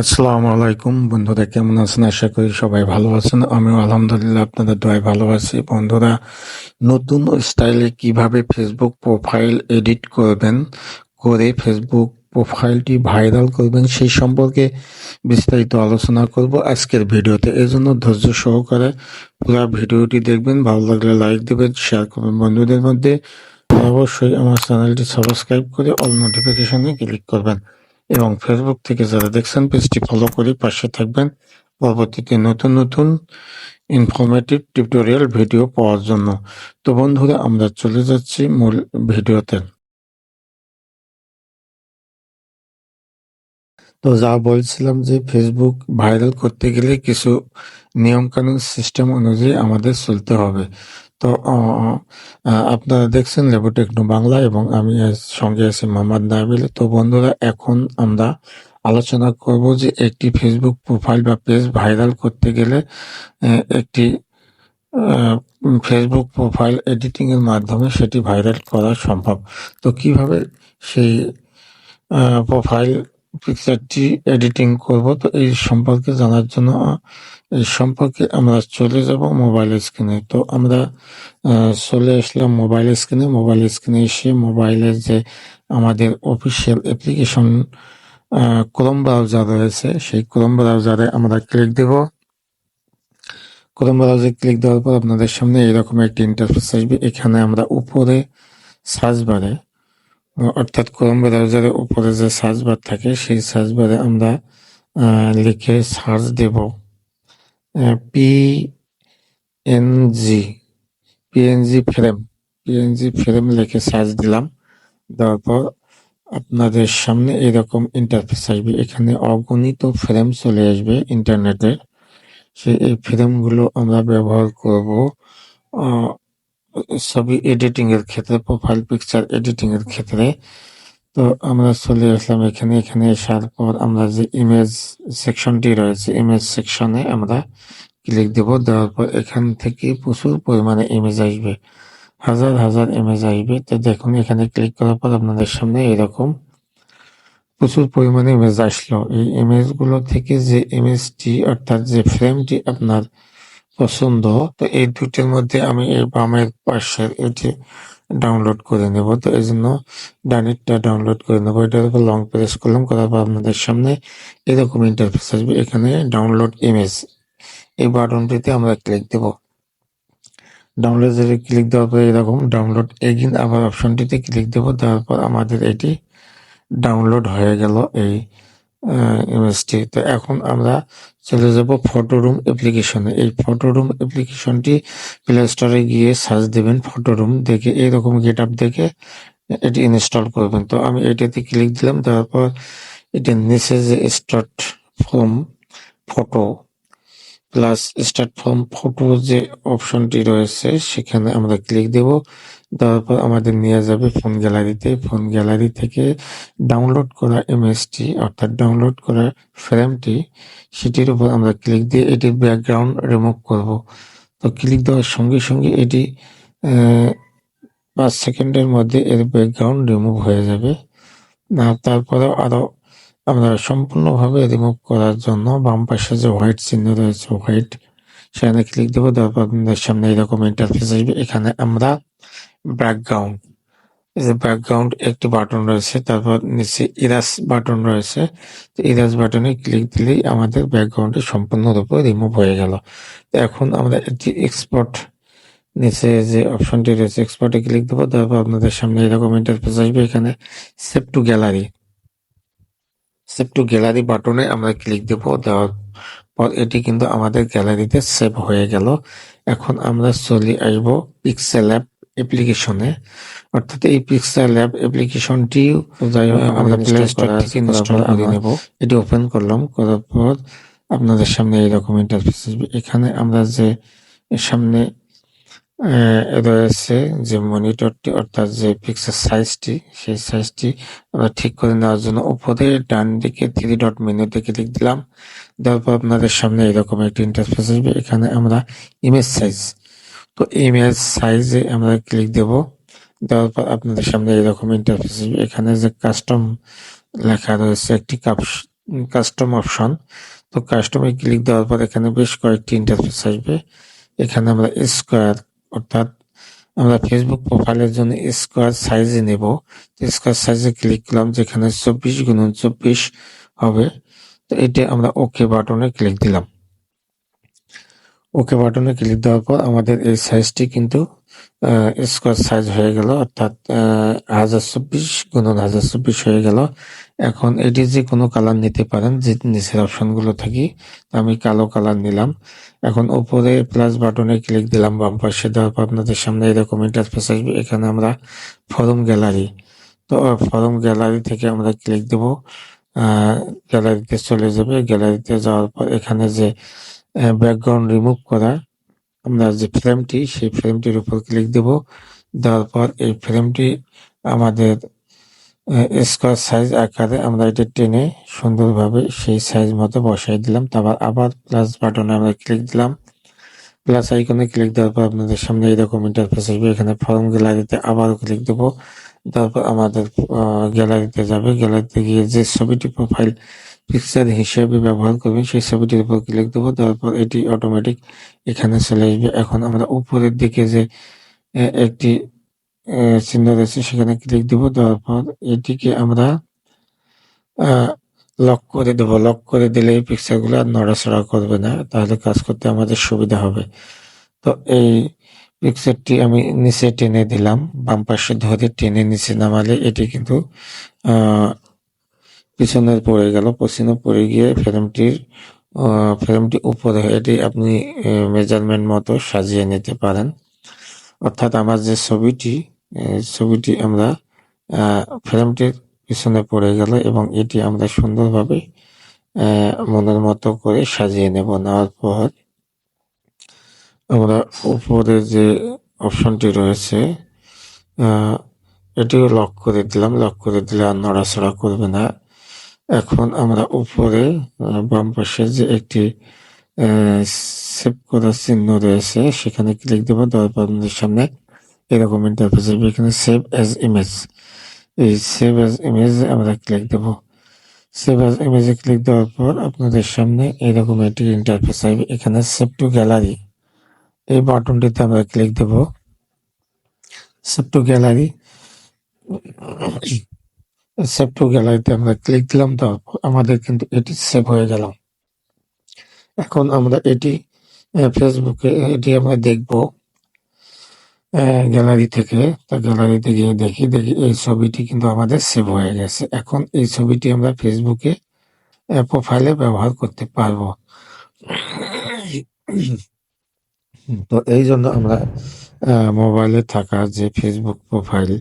আসসালামু আলাইকুম। বন্ধুরা, কেমন আছেন? আশা করি সবাই ভালো আছেন। আমিও আলহামদুলিল্লাহ আপনাদের দোয়ায় ভালো আছি। বন্ধুরা, নতুন স্টাইলে কীভাবে ফেসবুক প্রোফাইল এডিট করবেন, করে ফেসবুক প্রোফাইলটি ভাইরাল করবেন, সেই সম্পর্কে বিস্তারিত আলোচনা করব আজকের ভিডিওতে। এই জন্য ধৈর্য সহকারে পুরো ভিডিওটি দেখবেন। ভালো লাগলে লাইক দেবেন শেয়ার করবেন বন্ধুদের মধ্যে। অবশ্যই আমার চ্যানেলটি সাবস্ক্রাইব করে অল নোটিফিকেশনে ক্লিক করবেন। এবং ফেসবুক থেকে যারা দেখছেন, পেজটি ফলো করে পাশে থাকবেন। পরবর্তীতে নতুন নতুন ইনফরমেটিভ টিউটোরিয়াল ভিডিও পাওয়ার জন্য। তো বন্ধুরা, আমরা চলে যাচ্ছি মূল ভিডিওতে তো যা বলছিলাম যে ফেসবুক ভাইরাল করতে গেলে কিছু নিয়মকানুন সিস্টেম অনুযায়ী আমাদের চলতে হবে। তো আপনারা দেখছেন লেবু টেকনো বাংলা এবং আমি সঙ্গে আছি মোহাম্মদ নাবিল তো বন্ধুরা, এখন আমরা আলোচনা করব যে একটি ফেসবুক প্রোফাইল বা পেজ ভাইরাল করতে গেলে একটি ফেসবুক প্রোফাইল এডিটিং এর মাধ্যমে সেটি ভাইরাল করা সম্ভব। তো কীভাবে সেই প্রোফাইল পিকচারটি এডিটিং করব। তো এই সম্পর্কে জানার জন্য এই সম্পর্কে আমরা চলে যাব মোবাইল স্ক্রিনে তো আমরা চলে আসলাম মোবাইল স্ক্রিনে মোবাইল স্ক্রিনে এসে মোবাইলের যে আমাদের অফিসিয়াল অ্যাপ্লিকেশন ক্রোম ব্রাউজার রয়েছে, সেই ক্রোম ব্রাউজারে আমরা ক্লিক দেব। ক্রোম ব্রাউজারে ক্লিক দেওয়ার পর আপনাদের সামনে এরকম একটি ইন্টারফেস আসবে। এখানে আমরা উপরে সার্চ বারে অর্থাৎ ক্রোম ব্রাউজারের উপরে যে সার্চ বার থাকে, সেই সার্চ বারে আমরা লিখে সার্চ দেব। P N NG PNG frame PNG frame লিখে সার্চ দিলাম। দেওয়ার পর আপনাদের সামনে এরকম ইন্টারফেস আসবে। এখানে অগণিত ফ্রেম চলে আসবে ইন্টারনেটের সেই, এই ফ্রেমগুলো আমরা ব্যবহার করব ছবি এডিটিং এর ক্ষেত্রে প্রোফাইল পিকচার এডিটিং এর ক্ষেত্রে। তো আমরা চলে আসলাম এখানে এখানে আসার পর আমরা যে ইমেজ সেকশনটি রয়েছে ইমেজ সেকশনে আমরা ক্লিক দেব। দেওয়ার পর এখান থেকে প্রচুর পরিমাণে ইমেজ আসবে, হাজার হাজার ইমেজ আসবে। তো দেখুন, এখানে ক্লিক করার পর আপনাদের সামনে এরকম প্রচুর পরিমাণে ইমেজ আসলো। এই ইমেজগুলো থেকে যে ইমেজটি অর্থাৎ যে ফ্রেমটি আপনার পছন্দ, তো এই দুটির মধ্যে আমি এই বামের পাশের এটি ডাউনলোড করে নেব। তো এই জন্য ডানিটটা ডাউনলোড করে নেব। এটার উপর লং প্রেস করলাম, করার পর আপনাদের সামনে এরকম ইন্টারফেস আসবে। এখানে ডাউনলোড ইমেজ এই বাটনটিতে আমরা ক্লিক দেব। ডাউনলোড ক্লিক দেওয়ার পর এরকম ডাউনলোড এগিন আবার অপশনটিতে ক্লিক দেব। তারপর আমাদের এটি ডাউনলোড হয়ে গেল এই ইমেজটি তো এখন আমরা চলে যাব ফটো রুম অ্যাপ্লিকেশনে এই ফটো রুম অ্যাপ্লিকেশনটি প্লে স্টোরে গিয়ে সার্চ দেবেন ফটো রুম দেখে, এইরকম গেট আপ দেখে এটি ইনস্টল করবেন। তো আমি এটাতে ক্লিক দিলাম তারপর এটি নিচে যে start from photo plus start from photo যে অপশনটি রয়েছে, সেখানে আমরা ক্লিক দেব। দেওয়ার পর আমাদের নিয়ে যাবে ফোন গ্যালারিতে ফোন গ্যালারি থেকে ডাউনলোড করা ইমেজটি অর্থাৎ ডাউনলোড করা ফ্রেমটি সেটির উপর আমরা ক্লিক দিয়ে এটির ব্যাকগ্রাউন্ড রিমুভ করব। তো ক্লিক দেওয়ার সঙ্গে সঙ্গে এটি পাঁচ সেকেন্ডের মধ্যে এর ব্যাকগ্রাউন্ড রিমুভ হয়ে যাবে। তারপরেও আরও আমরা সম্পূর্ণভাবে রিমুভ করার জন্য বাম পাশে যে হোয়াইট চিহ্ন রয়েছে হোয়াইট সেখানে ক্লিক দেবো তারপর আপনাদের সামনে এরকম ইন্টারফেস আসবে। এখানে আমরা ব্যাকগ্রাউন্ড যে ব্যাকগ্রাউন্ড একটি বাটন রয়েছে, তারপর নিচে ইরাস বাটন রয়েছে। তো ইরাস বাটনে ক্লিক দিলেই আমাদের ব্যাকগ্রাউন্ডটি সম্পূর্ণরূপে রিমুভ হয়ে গেল। এখন আমরা এটি এক্সপোর্ট নিচে যে অপশনটি রয়েছে এক্সপোর্টে ক্লিক দেবো তারপর আপনাদের সামনে এরকম ইন্টারফেস আসবে। এখানে save to gallery save to gallery বাটনে আমরা ক্লিক দেব। দেওয়ার পর এটি কিন্তু আমাদের গ্যালারিতে সেভ হয়ে গেল। এখন আমরা চলে আসব পিক্সেল অ্যাপ অ্যাপ্লিকেশনে অর্থাৎ এই পিক্সেল অ্যাপ অ্যাপ্লিকেশনটি যাই হোক আমরা প্লে স্টোর থেকে ইনস্টল করে নেব। এটি ওপেন করলাম। করার পর আপনাদের সামনে এইরকম ইন্টারফেস আসবে। এখানে আমরা যে সামনে রয়েছে যে মনিটরটি অর্থাৎ যে পিক্সেল সাইজটি সেই সাইজটি আমরা ঠিক করে নেওয়ার জন্য উপরে ডান দিকে থ্রি ডট মেনু মেনুতে ক্লিক দিলাম। দেওয়ার পর আপনাদের সামনে এরকম একটি ইন্টারফেস আসবে। এখানে আমরা ইমেজ সাইজ তো ইমেজ সাইজে আমরা ক্লিক দেব। দেওয়ার পর আপনাদের সামনে এরকম ইন্টারফেস আসবে। এখানে যে কাস্টম লেখা রয়েছে একটি কাস্টম অপশন তো কাস্টমে ক্লিক দেওয়ার পর এখানে বেশ কয়েকটি ইন্টারফেস আসবে। এখানে আমরা স্কোয়ার অর্থাৎ আমরা ফেসবুক প্রোফাইলের জন্য স্কোয়ার সাইজে নেব। স্কোয়ার সাইজে ক্লিক করলাম, যেখানে চব্বিশ গুণন চব্বিশ হবে। তো এটা আমরা ওকে বাটনে ক্লিক দিলাম। ওকে বাটনে ক্লিক দেওয়ার পর আমাদের এই সাইজটি কিন্তু স্কোয়ার সাইজ হয়ে গেল। অর্থাৎ হাজার চব্বিশ গুণন হাজার চব্বিশ হয়ে গেল। এখন এটি যে কোনো কালার নিতে পারেন, যে নিচের অপশনগুলো থাকি আমি কালো কালার নিলাম। এখন উপরে প্লাস বাটনে ক্লিক দিলাম, বাম পাশে দেওয়ার পর আপনাদের সামনে এরকম ইন্টারফেস আসবে। এখানে আমরা ফরম গ্যালারি তো ফরম গ্যালারি থেকে আমরা ক্লিক দেব। গ্যালারিতে চলে যাবে। গ্যালারিতে যাওয়ার পর এখানে যে ব্যাকগ্রাউন্ড রিমুভ করা, আমরা যে ফ্রেমটি সেই ফ্রেমটির উপর ক্লিক দেব। দেওয়ার পর এই ফ্রেমটি আমাদের স্কোয়ার সাইজ আকারে আমরা এটা টেনে সুন্দরভাবে সেই সাইজ মতো বসাই দিলাম। তারপর আবার প্লাস বাটনে আমরা ক্লিক দিলাম। প্লাস আইকনে ক্লিক দেওয়ার পর আপনাদের সামনে এরকম ইন্টারফেস আসবে। এখানে ফর্ম গ্যালারিতে আবার ক্লিক দেবো। তারপর আমাদের গ্যালারিতে যাবে। গ্যালারিতে গিয়ে যে ছবিটি প্রোফাইল পিকচার হিসেবে ব্যবহার করবেন, সেই ছবিটির উপর ক্লিক দেবো। তারপর এটি অটোমেটিক এখানে চলে আসবে। এখন আমরা উপরের দিকে যে একটি চিহ্ন রয়েছে সেখানে ক্লিক দিব, দেওয়ার পর এটিকে আমরা লক করে দেবো। লক করে দিলে এই পিকচারগুলো আর নড়াচড়া করবে না, তাহলে কাজ করতে আমাদের সুবিধা হবে। তো এই পিকচারটি আমি নিচে টেনে দিলাম, বাম পাশে ধরে টেনে নিচে নামালে এটি কিন্তু পিছনে পড়ে গেল, পিছনে পড়ে গিয়ে ফ্রেমটির ফ্রেমটি উপরে, এটি আপনি মেজারমেন্ট মতো সাজিয়ে নিতে পারেন। অর্থাৎ আমার যে ছবিটি ছবিটি আমরা ফ্রেমটির পিছনে পড়ে গেল এবং এটি আমরা সুন্দরভাবে মনের মতো করে সাজিয়ে নেব নেওয়ার পর আমরা উপরে যে অপশনটি রয়েছে এটিও লক করে দিলাম। লক করে দিলে আর নড়াচড়া করবে না। এখন আমরা উপরে বাম পাশে যে একটি সেভ করার চিহ্ন রয়েছে, সেখানে ক্লিক দেবো। দেওয়ার পর সামনে এরকম ইন্টারফেস আসবে এখানে সেভ অ্যাজ ইমেজ এই সেভ অ্যাজ ইমেজ আমরা ক্লিক দেব। সেভ অ্যাজ ইমেজে ক্লিক দেওয়ার পর আপনাদের সামনে এরকম একটি ইন্টারফেস আসবে, এখানে সেভ টু গ্যালারি এই বাটনটিতে আমরা click Dev. Save to gallery save to গ্যালারিতে আমরা ক্লিক দিলাম, তারপর আমাদের কিন্তু এটি সেভ হয়ে গেল। এখন আমরা এটি ফেসবুকে এটি আমরা দেখব। গ্যালারি থেকে, তা গ্যালারিতে গিয়ে দেখি দেখি এই ছবিটি কিন্তু আমাদের সেভ হয়ে গেছে। এখন এই ছবিটি আমরা ফেসবুকে প্রোফাইলে ব্যবহার করতে পারব। তো এই জন্য আমরা মোবাইলে থাকা যে ফেসবুক প্রোফাইল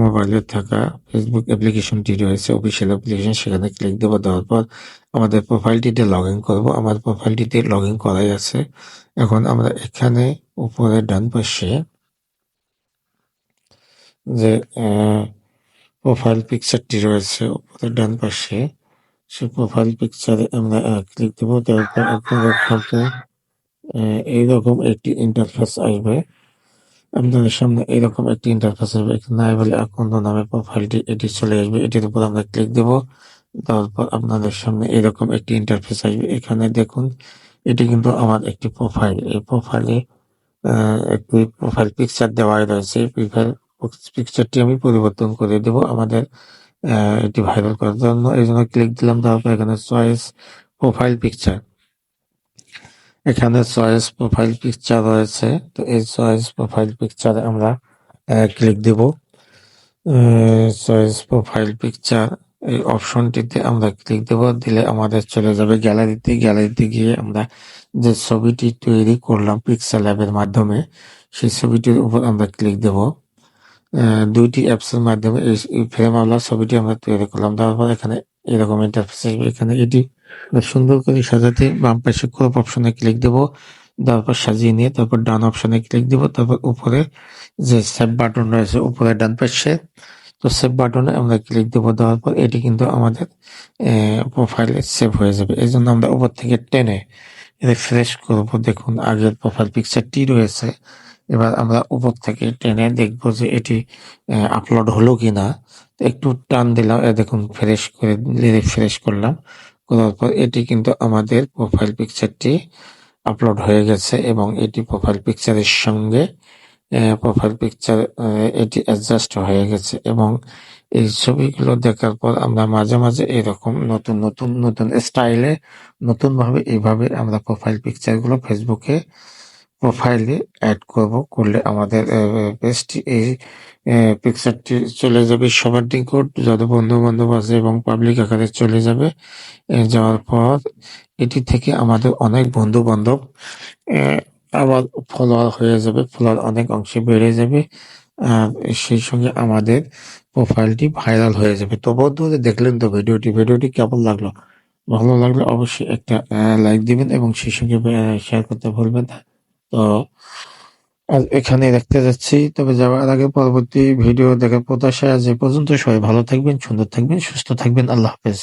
মোবাইলে থাকা ফেসবুক অ্যাপ্লিকেশনটি রয়েছে অফিসিয়াল অ্যাপ্লিকেশন সেখানে ক্লিক দেবো, দেওয়ার পর আমাদের প্রোফাইলটিতে লগ ইন করব। আমার প্রোফাইলটিতে লগ ইন করাই আছে। এখন আমরা এখানে উপরে ডান পাশে যে প্রোফাইল পিকচারটি রয়েছে, উপরে ডান পাশে সে প্রোফাইল পিকচারে আমরা ক্লিক দেবো, দেওয়ার পর এইরকম একটি ইন্টারফেস আসবে। আপনাদের সামনে এরকম একটি ইন্টারফেস আসবে নাই বলে আকন্দ নামে প্রোফাইলটি এটি চলে আসবে। এটির উপর আমরা ক্লিক দেব। তারপর আপনাদের সামনে এরকম একটি ইন্টারফেস আসবে। এখানে দেখুন, এটি কিন্তু আমার একটি প্রোফাইল এই প্রোফাইলে একটি প্রোফাইল পিকচার দেওয়াই রয়েছে। প্রোফাইল পিকচারটি আমি পরিবর্তন করে দেব আমাদের এটি ভাইরাল করার জন্য। এই জন্য ক্লিক দিলাম, তারপর এখানে চয়েস প্রোফাইল পিকচার এখানে চয়েস প্রোফাইল পিকচার রয়েছে। তো এই চয়েস প্রোফাইল পিকচারে আমরা ক্লিক দেব। চয়েস প্রোফাইল পিকচার এই অপশনটিতে আমরা ক্লিক দেব। দিলে আমাদের চলে যাবে গ্যালারিতে গ্যালারিতে গিয়ে আমরা যে ছবিটি তৈরি করলাম পিক্সেল অ্যাপের মাধ্যমে, সেই ছবিটির উপর আমরা ক্লিক দেব। দুইটি অ্যাপসের মাধ্যমে এই ফ্রেম আলা ছবিটি আমরা তৈরি করলাম। তারপর এখানে এরকম ইন্টারফেস এখানে এটি সুন্দর করে সাজাতে বাম পাশে ক্রপ অপশনে ক্লিক দেব। তারপর সাজিয়ে নিয়ে তারপর ডান অপশনে ক্লিক দেব। তারপর উপরে যে সেভ বাটন রয়েছে, উপরে ডান পাশে। তো সেভ বাটনে আমরা ক্লিক দেব। দেওয়ার পর এটি কিন্তু আমাদের প্রোফাইলে সেভ হয়ে যাবে। এই জন্য আমরা উপর থেকে টেনে রিফ্রেশ করব। দেখুন, আগের প্রোফাইল পিকচারটি রয়েছে। এবার আমরা উপর থেকে টেনে দেখব যে এটি আপলোড হলো কিনা। তো একটু টান দিলাম। দেখুন ফ্রেশ করে রিফ্রেশ করলাম। করার পর এটি কিন্তু আমাদের প্রোফাইল পিকচারটি আপলোড হয়ে গেছে এবং এটি প্রোফাইল পিকচারের সঙ্গে প্রোফাইল পিকচার এটি অ্যাডজাস্ট হয়ে গেছে এবং এই ছবিগুলো দেখার পর আমরা মাঝে মাঝে এরকম নতুন নতুন নতুন স্টাইলে নতুনভাবে এইভাবে আমরা প্রোফাইল পিকচারগুলো ফেসবুকে প্রোফাইলে অ্যাড করব, করলে আমাদের পেজটি এই পিকচারটি চলে যাবে সবার নিকট যত বন্ধু বান্ধব আছে এবং পাবলিক আকারে চলে যাবে যাওয়ার পর এটি থেকে আমাদের অনেক বন্ধু বান্ধব আবার ফলোয়ার হয়ে যাবে ফলোয়ার অনেক অংশে বেড়ে যাবে, আর সেই সঙ্গে আমাদের প্রোফাইলটি ভাইরাল হয়ে যাবে। তো বন্ধুরা, দেখলেন তো ভিডিওটি ভিডিওটি কেমন লাগল? ভালো লাগলে অবশ্যই একটা লাইক দিবেন এবং সেই সঙ্গে শেয়ার করতে ভুলবেন না। তো, আর এখানে দেখতে যাচ্ছি। তবে যাওয়ার আগে পরবর্তী ভিডিও দেখার প্রত্যাশা যে পর্যন্ত সবাই ভালো থাকবেন, সুন্দর থাকবেন, সুস্থ থাকবেন। আল্লাহ হাফেজ।